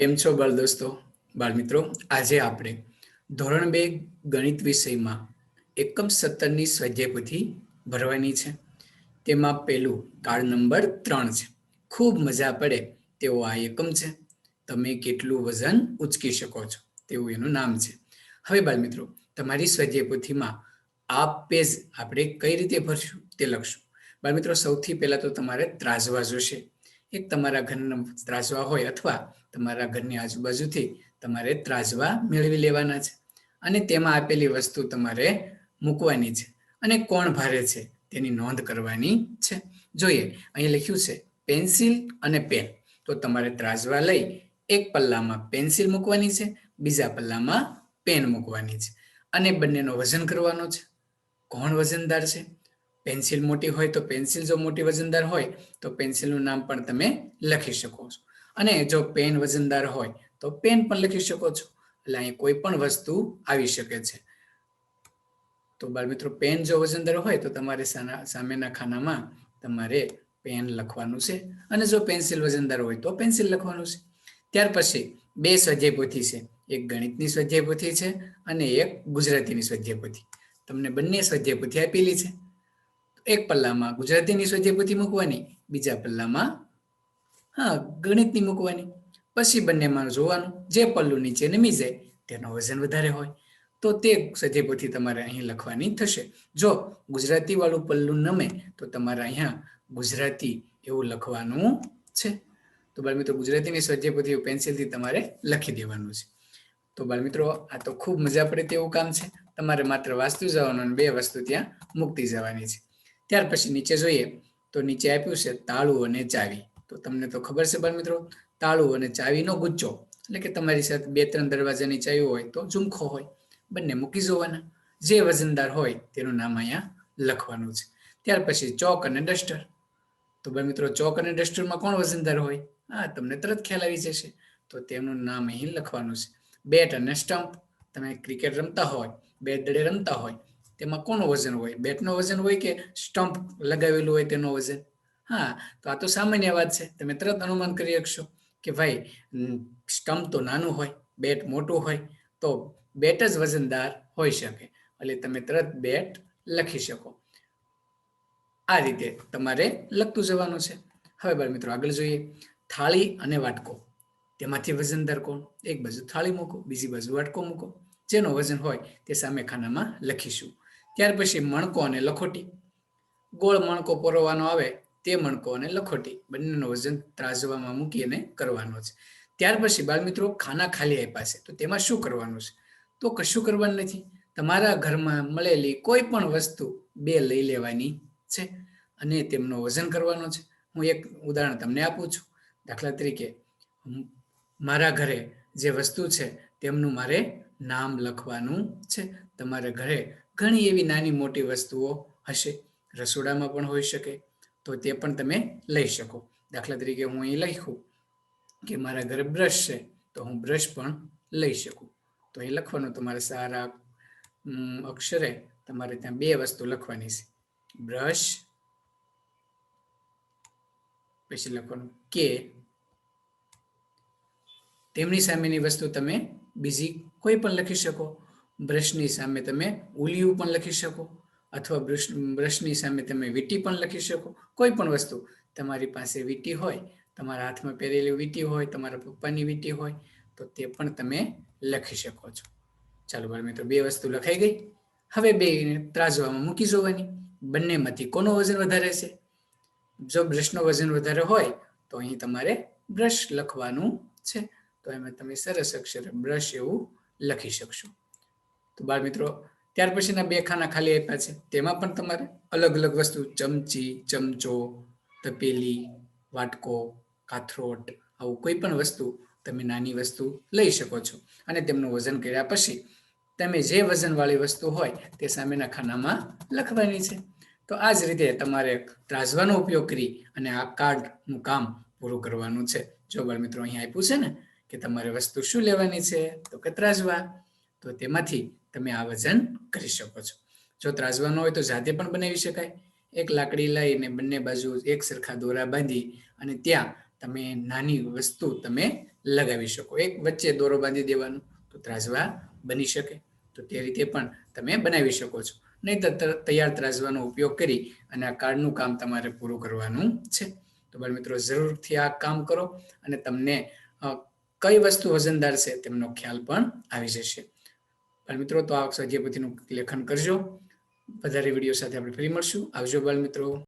કેમ છો બાળ દોસ્તો, બાળ મિત્રો? આજે આપણે ધોરણ બે ગણિત વિષયમાં એકમ સત્તરની સ્વાધ્યાય ભરવાની છે. તેમાં પેલું કાર્ડ નંબર ત્રણ છે. ખૂબ મજા પડે તેવો આ એકમ છે. તમે કેટલું વજન ઉચકી શકો છો તેવું એનું નામ છે. હવે બાળ મિત્રો, તમારી સ્વાધ્યાય આ પેજ આપણે કઈ રીતે ભરશું તે લખશું. બાળ મિત્રો, સૌથી પહેલા તો તમારે ત્રાજવા જોશે. એક તમારા ઘરના ત્રાજવા હોય અથવા તમારા ઘરની આજુબાજુથી તમારે ત્રાજવા મેળવી લેવાના છે. અને તેમાં આપેલી વસ્તુ તમારે મૂકવાની છે. અને કોણ ભારે છે તેની નોંધ કરવાની છે. જોઈએ અહીં લખ્યું છે, પેન્સિલ અને પેન. તો તમારે ત્રાજવા લઈ એક પલ્લામાં પેન્સિલ મૂકવાની છે, બીજા પલ્લામાં પેન મૂકવાની છે. અને બંનેનો વજન કરવાનો છે. કોણ વજનદાર છે? પેન્સિલ મોટી હોય તો પેન્સિલ જો મોટી વજનદાર હોય તો પેન્સિલનું નામ પણ તમે લખી શકો છો. અને જો પેન વજનદાર હોય તો પેન પણ લખી શકો છો. એટલે અહીં કોઈ પણ વસ્તુ આવી શકે છે. તો બાળમિત્રો, પેન જો વજનદાર હોય તો તમારે સામેના ખાનામાં તમારે પેન લખવાનું છે. અને જો પેન્સિલ વજનદાર હોય તો પેન્સિલ લખવાનું છે. ત્યાર પછી બે સ્વાધ્યાય છે. એક ગણિતની સ્વાધ્યાય છે અને એક ગુજરાતીની સ્વાધ્યાય તમને બંને સ્વાધ્યાય આપેલી છે. એક પલ્લામાં, ગુજરાતીની સ્વાધ્યાય મૂકવાની, બીજા પલ્લામાં, હા, ગણિતની મૂકવાની. પછી બંનેમાં જોવાનું, જે પલ્લું નીચે નમી જાય, તેનો વજન વધારે હોય. તો તે સ્વાધ્યાય તમારે અહીં લખવાની થશે. જો ગુજરાતી વાળું પલ્લું નમે, તો તમારે અહીંયા ગુજરાતી એવું લખવાનું છે. તો બાળમિત્રો, ગુજરાતીની સ્વાધ્યાય પેન્સિલથી તમારે લખી દેવાનું છે. તો બાળમિત્રો, આ તો ખૂબ મજા પડે તેવું કામ છે. તમારે માત્ર વાસ્તુ જવાનું અને બે વસ્તુ ત્યાં મૂકતી જવાની છે. ત્યાર પછી નીચે જોઈએ તો નીચે આપ્યું છે તાળું અને ચાવી. તો તમને તો ખબર છે બાળ મિત્રો, તાળું અને ચાવીનો ગુચ્છો એટલે કે તમારી સાથે બે ત્રણ દરવાજાની ચાવી હોય તો ઝુમખો હોય, બંને મૂકી જોવાના. જે વજનદાર હોય તેનું નામ અહીંયા લખવાનું છે. ત્યાર પછી ચોક અને ડસ્ટર. તો બાળ મિત્રો, ચોક અને ડસ્ટરમાં કોણ વજનદાર હોય? હા, તમને તરત ખ્યાલ આવી જશે. તો તેમનું નામ અહીં લખવાનું છે. બેટ અને સ્ટમ્પ. તમે ક્રિકેટ રમતા હોય બે દડે રમતા હોય તેમાં કોનું વજન હોય? બેટનું વજન હોય કે સ્ટમ્પ લગાવેલું હોય તેનું વજન? હા, તો આ તો સામાન્ય વાત છે. તમે તરત અનુમાન કરી શકશો કે ભાઈ સ્ટમ્પ તો નાનું હોય, બેટ મોટું હોય, તો બેટ જ વજનદાર હોઈ શકે. એટલે તમે તરત બેટ લખી શકો. આ રીતે તમારે લખતું જવાનું છે. હવે બાળ મિત્રો આગળ જોઈએ. થાળી અને વાટકો. તેમાંથી વજનદાર કોણ? એક બાજુ થાળી મૂકો, બીજી બાજુ વાટકો મૂકો. જેનો વજન હોય તે સામે ખાનામાં લખીશું. ત્યાર પછી મણકો અને લખોટી. ગોળ મણકો પરોવાનો આવે તે મણકો અને લખોટી. બંનેનો વજન ત્રાજવામાં મૂકીને કરવાનો છે. ત્યાર પછી બાળ મિત્રો ખાના ખાલી આપ્યા છે. તો તેમાં શું કરવાનું છે? તો કશું કરવાનું નથી. તમારા ઘરમાં મળેલી કોઈ પણ વસ્તુ બે લઈ લેવાની છે અને તેમનો વજન કરવાનો છે. હું એક ઉદાહરણ તમને આપું છું. દાખલા તરીકે મારા ઘરે જે વસ્તુ છે, તેમનું મારે નામ લખવાનું છે. તમારા ઘરે ઘણી એવી નાની મોટી વસ્તુઓ હશે. રસોડામાં પણ હોઈ શકે. તો તે પણ તમે લઈ શકો. દાખલા તરીકે હું અહીં લખું કે મારા ઘરે બ્રશ છે, તો હું બ્રશ પણ લઈ શકું. તો અહીં લખવાનું તમારે સારા અક્ષરે તમારે ત્યાં બે વસ્તુ લખવાની છે. બ્રશ પછી લખવાનું કે તેમની સામેની વસ્તુ તમે બીજી કોઈ પણ લખી શકો. બ્રશની સામે તમે ઉલિયું પણ લખી શકો અથવા બ્રશ, બ્રશની સામે તમે વીટી પણ લખી શકો. કોઈ પણ વસ્તુ તમારી પાસે વીટી હોય, તમારા હાથમાં પહેરેલી વીટી હોય, તમારા પપ્પાની વીટી હોય, તો તે પણ તમે લખી શકો છો. ચાલો બાળ મિત્રો, બે વસ્તુ લખાઈ ગઈ. હવે બે ત્રાજવામાં મૂકી જોવાની. બંનેમાંથી કોનું વજન વધારે છે? જો બ્રશનો વજન વધારે હોય, તો અહીં તમારે બ્રશ લખવાનું છે. તો એમાં તમે સરસ અક્ષરે બ્રશ એવું લખી શકશો. તો બાળ મિત્રો, ત્યાર પછીના બે ખાના ખાલી આપ્યા છે. તેમાં પણ તમારે અલગ અલગ વસ્તુ, ચમચી, ચમચો, તપેલી, વાટકો, કાથરોટ, આવું કોઈ પણ વસ્તુ તમે નાની વસ્તુ લઈ શકો છો. અને તેમનું વજન કર્યા પછી તમે જે વજનવાળી વસ્તુ હોય તે સામેના ખાનામાં લખવાની છે. તો આ જ રીતે તમારે ત્રાજવાનો ઉપયોગ કરી અને આ કાર્ડનું કામ પૂરું કરવાનું છે. જો બાળ મિત્રો અહીં આપ્યું છે ને, કે તમારે વસ્તુ શું લેવાની છે, તો કે ત્રાજવા તો તેમાંથી તમે આ વજન કરી શકો છો. જો ત્રાજવાનો હોય તો જાતે પણ બનાવી શકાય. એક લાકડી લઈને બંને બાજુ એક સરખા દોરા બાંધી અને ત્યાં તમે નાની વસ્તુ તમે લગાવી શકો. એક વચ્ચે દોરો બાંધી દેવાનો તો ત્રાજવા બની શકે. તો તે રીતે પણ તમે બનાવી શકો છો. નહીં તો, તૈયાર ત્રાજવાનો ઉપયોગ કરી અને આ કાર્ડનું કામ તમારે પૂરું કરવાનું છે. તો બાળ મિત્રો જરૂરથી આ કામ કરો અને તમને કઈ વસ્તુ વજનદાર છે તેમનો ખ્યાલ પણ આવી જશે. મિત્રો, તો આ પોથીનું લેખન કરજો. વધારે વીડિયો સાથે આપણે ફરી મળશું. આવજો બાલ મિત્રો.